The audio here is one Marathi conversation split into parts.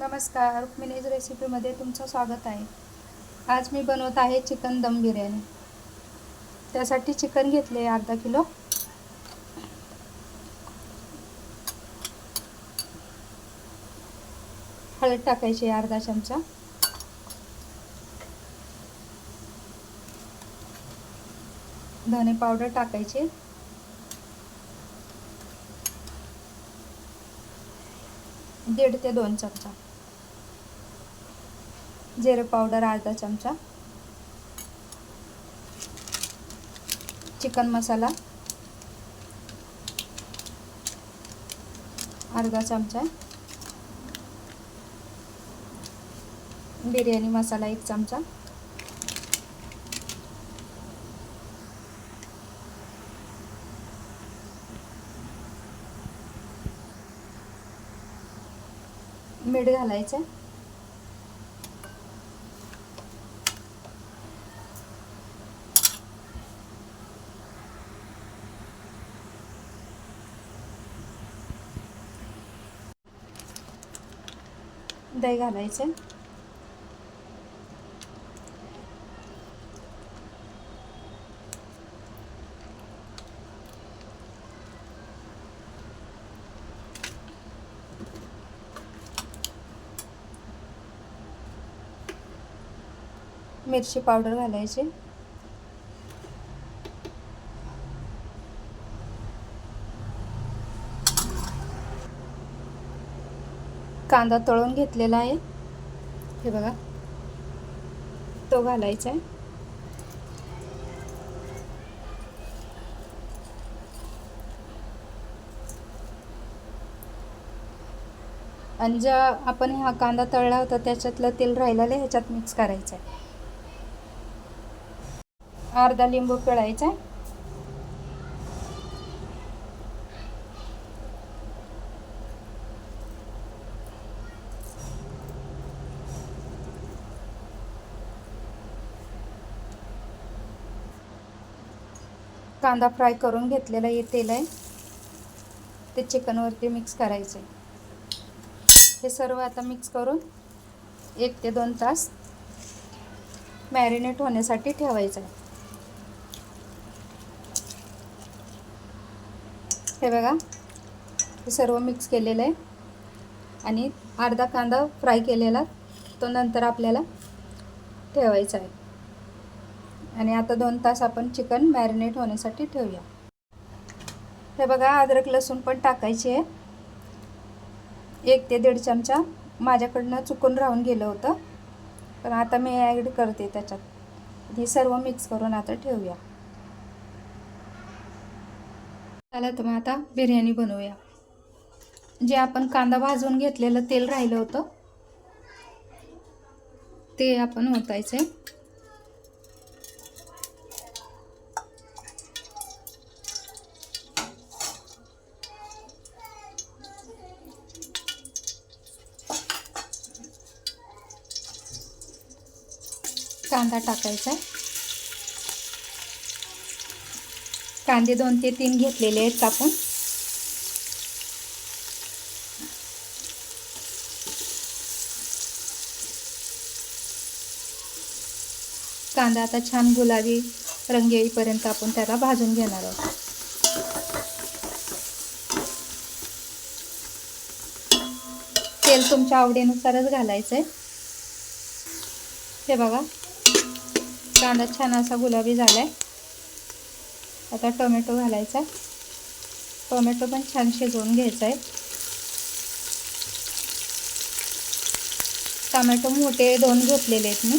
नमस्कार रुक्मिणीज रेसिपीमध्ये तुमचं स्वागत आहे. आज मी बनवत आहे चिकन दम बिर्याणी. त्यासाठी चिकन घेतले अर्धा किलो. हळद टाकायची अर्धा चमचा. धने पावडर टाकायची. दीड ते दोन चमचा. जिरे पावडर अर्धा चमचा. चिकन मसाला. अर्धा चमचा. बिर्याणी मसाला एक चमचा. मीठ घालायचं. दही घालायचं. मिरची पावडर घालायची. कांदा तळून घेतलेला आहे. हे बघा. तो घालायचा आहे. आणि ज्या आपण हा कांदा तळला होता त्याच्यातलं तेल राहिलेलं ह्याच्यात मिक्स करायचं आहे. अर्धा लिंबू पिळायचा आहे. कांदा फ्राय करून घेतलेला हे तेल आहे. ते चिकनवरती मिक्स करायचं आहे. हे सर्व आता मिक्स करून एक ते दोन तास मॅरिनेट होण्यासाठी ठेवायचं आहे. हे बघा हे सर्व मिक्स केलेलं आहे. आणि अर्धा कांदा फ्राय केलेला तो नंतर आपल्याला ठेवायचा आहे. आणि आता दोन तास आपण चिकन मॅरिनेट होण्यासाठी ठेवूया. हे बघा अद्रक लसूण पण टाकायची. आहे एक ते दीड चमचा माझ्याकडनं चुकून राहून गेलं होतं. पण आता मी ॲड करते त्याच्यात. हे सर्व मिक्स करून आता ठेवूया. चला तर मग आता बिर्याणी बनवूया. जे आपण कांदा भाजून घेतलेलं तेल राहिलं होतं ते आपण ओतायचं आहे कांदा टाकायचा. कांदे दोन ते तीन घेतलेले आहेत कापून. कांदा आता छान गुलाबी रंग येईपर्यंत आपण त्याला भाजून घेणार आहोत. तेल तुमच्या आवडीनुसारच घालायचं आहे हे बघा. कांदा छान असा गुलाबी झाला आहे आता टोमॅटो घालायचा. टोमॅटो पण छान शिजवून घ्यायचा आहे टोमॅटो मोठे दोन घेतलेले आहेत मी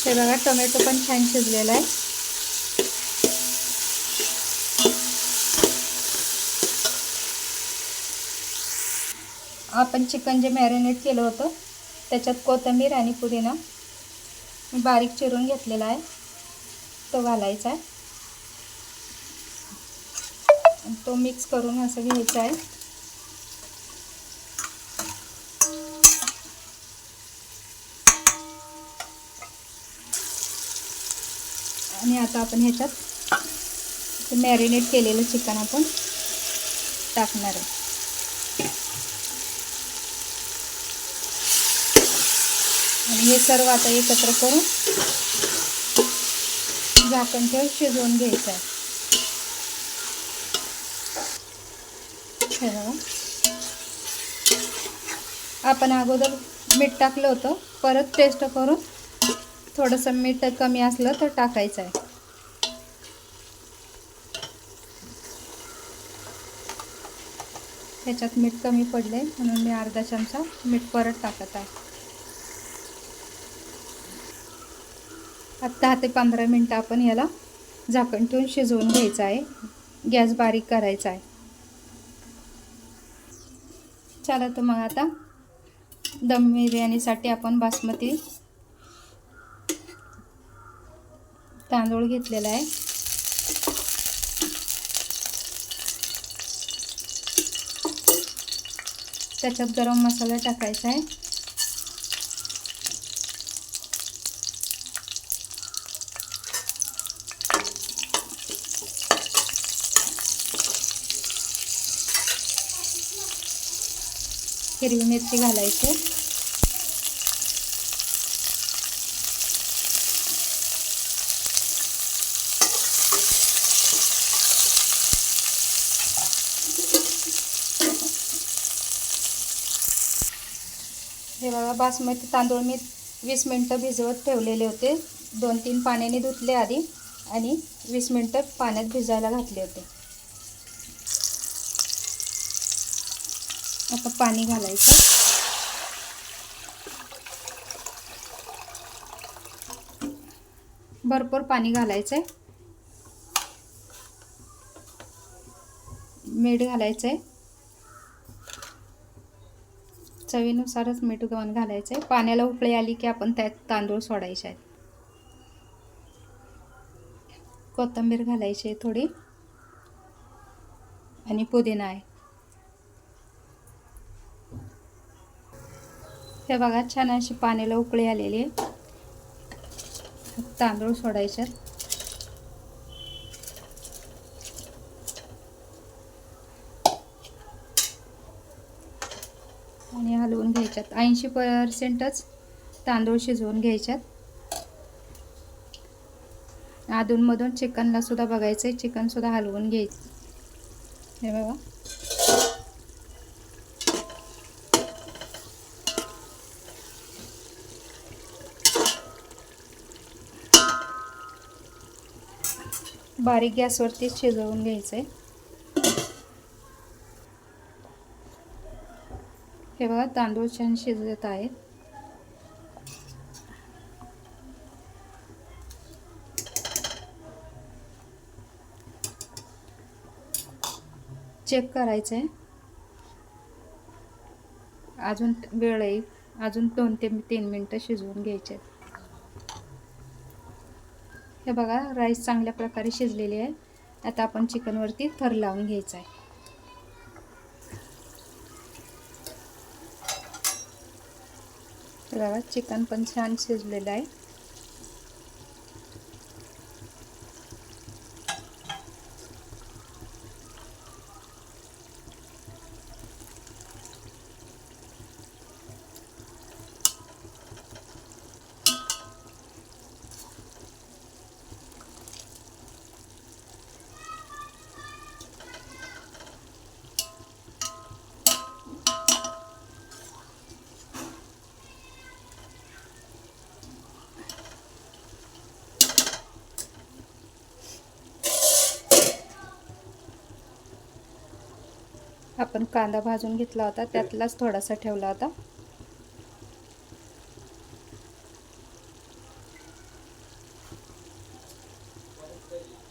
हे बघा टोमॅटो पण छान शिजलेला आहे. आपण चिकन जे मॅरिनेट केलं होतं त्याच्यात कोथिंबीर आणि पुदिना बारीक चिरून घेतलेला आहे. तो घालायचा आहे. तो मिक्स करून असं घ्यायचा आहे. आणि आता आपण ह्याच्यात मॅरिनेट केलेलं चिकन आपण टाकणार आहे. आणि हे सर्व आता एकत्र करून झाकण ठेवून शिजवून घ्यायचं आहे. आपण अगोदर मीठ टाकलं होतं परत टेस्ट करून थोडंसं मीठ कमी असलं तर टाकायचं आहे. ह्याच्यात मीठ कमी पडले म्हणून मी अर्धा चमचा मीठ परत टाकत आहे. आता दहा ते पंधरा मिनटं आपण याला झाकण ठेवून शिजवून घ्यायचं आहे. गॅस बारीक करायचा आहे. चला तर मग आता दम बिर्याणीसाठी आपण बासमती तांदूळ घेतलेला आहे. त्याच्यात गरम मसाला टाकायचा आहे. हिरवी मिरची घालायची. बासमती तांदूळ मी वीस मिनटं भिजवत ठेवलेले होते. दोन तीन पाण्याने धुतले आधी आणि वीस मिनटं पाण्यात भिजायला घातले होते. आता पाणी घालायचं. भरपूर पाणी घालायचं आहे मीठ घालायचं आहे चवीनुसारच मीठ गवन घालायचं आहे. पाण्याला उकळी आली की आपण त्यात तांदूळ सोडायचे आहेत. कोथिंबीर घालायची आहे थोडी. आणि पुदिना आहे. हे बघा छान अशी पाण्याला उकळी आलेली आहे. तांदूळ सोडायचे आहेत. आणि हलवून घ्यायच्यात. ऐंशी पर्सेंटच तांदूळ शिजवून घ्यायच्यात. अधूनमधून चिकनला सुद्धा बघायचं आहे चिकनसुद्धा हलवून घ्यायचं. हे बघा. बारीक गॅसवरती शिजवून घ्यायचं आहे हे बघा तांदूळ छान शिजत आहेत. चेक करायचं आहे अजून वेळ आहे. अजून दोन ते तीन मिनटं शिजवून घ्यायचे हे बघा राईस चांगल्या प्रकारे शिजलेली आहे. आता आपण चिकनवरती थर लावून घ्यायचा आहे. बघा चिकन पण छान शिजलेलं आहे. आपण कांदा भाजून घेतला होता त्यातलाच थोडासा ठेवला होता.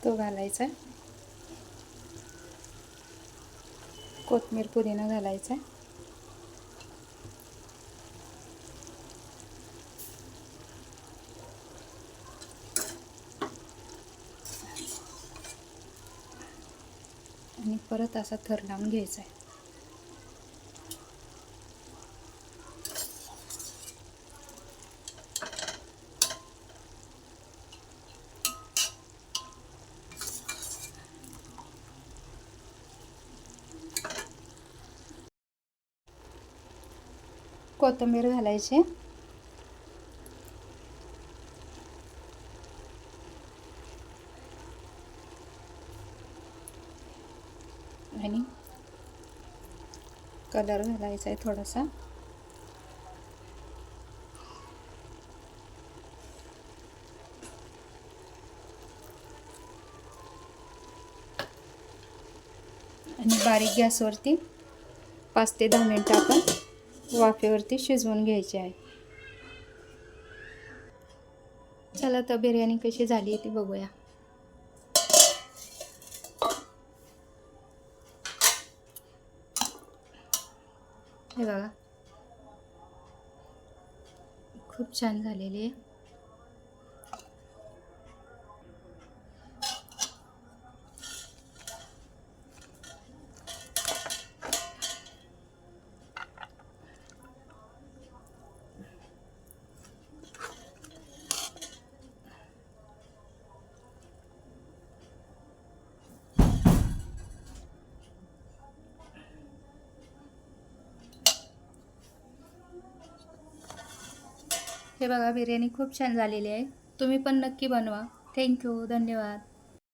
तो घालायचा आहे. कोथमीर पुदिना घालायचा आहे. आणि परत असा थर लावून घ्यायचा आहे. कोथिंबीर घालायची. आणि कलर घालायचा आहे थोडासा. आणि बारीक गॅसवरती पाच ते दहा मिनटं आपण वाफेवरती शिजवून घ्यायचे आहे. चला तर बिर्याणी कशी झाली आहे ती बघूया. हे बघा. खूप छान झालेली आहे. हे बघा बिर्याणी खूप छान झालेली आहे. तुम्ही पण नक्की बनवा. थँक्यू धन्यवाद.